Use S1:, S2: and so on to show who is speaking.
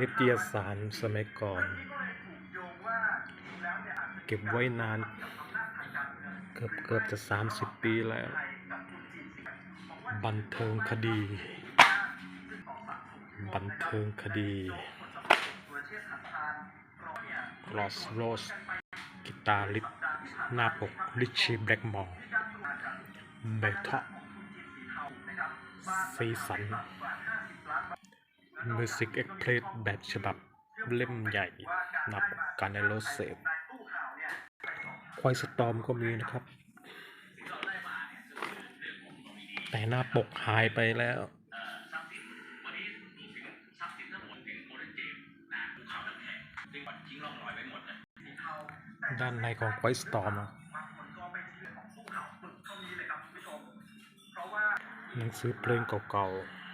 S1: นิตยสารสมัยก่อน เก็บไว้นาน เกือบเกือบจะ 30 ปีแล้ว บันเทิงคดี บันเทิงคดี Lost Rose กีตาริสหน้าปก Richie Blackmore เบทะสีสัน Music Express แบบฉบับเล่มใหญ่นับการในโลเซฟควายสตอมก็มีนะครับ แต่หน้าปกหายไปแล้วด้านในของควายสตอมหนังสือเพลงเก่าๆ